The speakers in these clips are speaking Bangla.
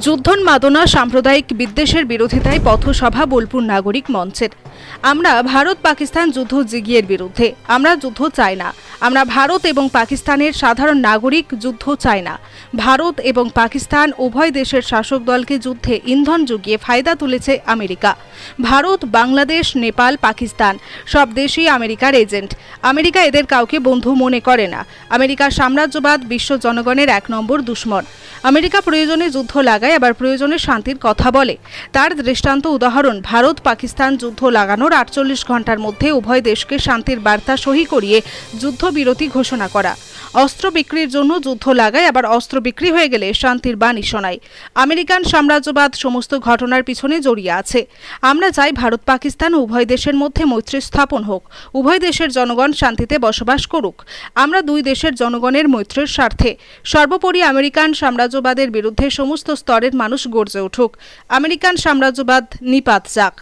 যুদ্ধন্মাদনা সাম্প্রদায়িক বিদ্বেষের বিরোধিতায় পথসভা বোলপুর নাগরিক মঞ্চের। আমরা ভারত পাকিস্তান যুদ্ধ জিগিয়ের বিরুদ্ধে। আমরা যুদ্ধ চাই না। আমরা ভারত এবং পাকিস্তানের সাধারণ নাগরিক, যুদ্ধ চাই না। ভারত এবং পাকিস্তান উভয় দেশের শাসক দলকে যুদ্ধে ইন্ধন জুগিয়ে ফায়দা তুলেছে আমেরিকা। ভারত, বাংলাদেশ, নেপাল, পাকিস্তান, সব দেশই আমেরিকার এজেন্ট। আমেরিকা এদের কাউকে বন্ধু মনে করে না। আমেরিকার সাম্রাজ্যবাদ বিশ্ব জনগণের এক নম্বর দুশ্মন। আমেরিকা প্রয়োজনে যুদ্ধ লাগায়, আবার প্রয়োজনে শান্তির কথা বলে। তার দৃষ্টান্ত উদাহরণ, ভারত, পাকিস্তান যুদ্ধ লাগানোর আটচল্লিশ ঘণ্টার মধ্যে উভয় দেশকে শান্তির বার্তা সহি করিয়ে যুদ্ধবিরতি ঘোষণা করা। অস্ত্র বিক্রির জন্য যুদ্ধ লাগায়, আবার অস্ত্র বিক্রি হয়ে গেলে শান্তির বাণী শোনায়। আমেরিকান সাম্রাজ্যবাদ সমস্ত ঘটনার পিছনে জড়িয়ে আছে। আমরা চাই ভারত পাকিস্তান উভয় দেশের মধ্যে মৈত্রী স্থাপন হোক। উভয় দেশের জনগণ শান্তিতে বসবাস করুক। আমরা দুই দেশের জনগণের মৈত্রীর স্বার্থে। সর্বোপরি আমেরিকান সাম্রাজ্যবাদের বিরুদ্ধে সমস্ত স্তরের মানুষ গর্জে উঠুক। আমেরিকান সাম্রাজ্যবাদ নিপাত যাক।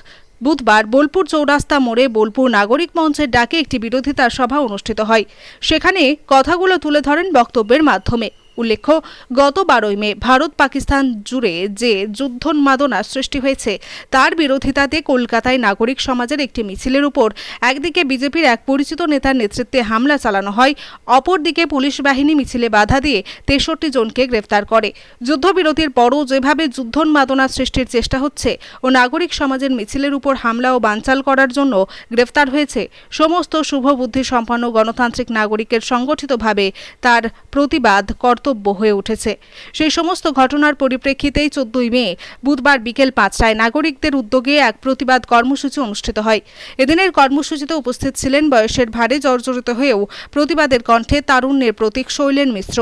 বুধবার বোলপুর চৌরাস্তা মোড়ে বোলপুর নাগরিক মঞ্চের ডাকে একটি বিরোধিতা সভা অনুষ্ঠিত হয়। সেখানে কথাগুলো তুলে ধরেন বক্তব্যের মাধ্যমে। উল্লেখ্য, গত বারোই মে ভারত পাকিস্তান জুড়ে যে যুদ্ধোন্মাদনা সৃষ্টি হয়েছে, তার বিরোধিতাতে কলকাতায় নাগরিক সমাজের একটি মিছিলের উপর একদিকে বিজেপির এক পরিচিত নেতার নেতৃত্বে হামলা চালানো হয়, অপরদিকে পুলিশ বাহিনী মিছিলে বাধা দিয়ে তেষট্টি জনকে গ্রেফতার করে। যুদ্ধবিরতির পরও যেভাবে যুদ্ধোন্মাদনা সৃষ্টির চেষ্টা হচ্ছে ও নাগরিক সমাজের মিছিলের উপর হামলা ও বানচাল করার জন্য গ্রেফতার হয়েছে, সমস্ত শুভবুদ্ধি সম্পন্ন গণতান্ত্রিক নাগরিকের সংগঠিতভাবে তার প্রতিবাদ কর্তব্য হয়ে উঠেছে। সেই সমস্ত ঘটনার পরিপ্রেক্ষিতেই চোদ্দই মে, বুধবার বিকেল পাঁচটায় নাগরিকদের উদ্যোগে এক প্রতিবাদ কর্মসূচি অনুষ্ঠিত হয়। এদিনের কর্মসূচিতে উপস্থিত ছিলেন বয়সের ভারে জর্জরিত হয়েও প্রতিবাদের কণ্ঠে তারুণ্যের প্রতীক শৈলেন মিশ্র,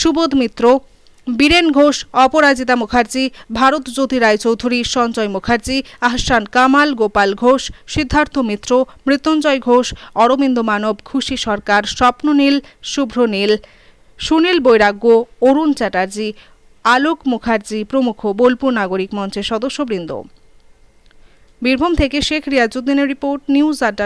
সুবোধ মিত্র, বীরেন ঘোষ, অপরাজিতা মুখার্জি, ভারত জ্যোতি রায়চৌধুরী সঞ্জয় মুখার্জি, আহসান কামাল, গোপাল ঘোষ, সিদ্ধার্থ মিত্র, মৃত্যুঞ্জয় ঘোষ, অরবিন্দ মানব, খুশি সরকার, স্বপ্ননীল শুভ্র নীল সুনীল বৈরাগ্য, অরুণ চ্যাটার্জি, আলোক মুখার্জি প্রমুখ বোলপুর নাগরিক মঞ্চের সদস্যবৃন্দ। বীরভূম থেকে শেখ রিয়াজুদ্দিনের রিপোর্ট, নিউজ আড্ডা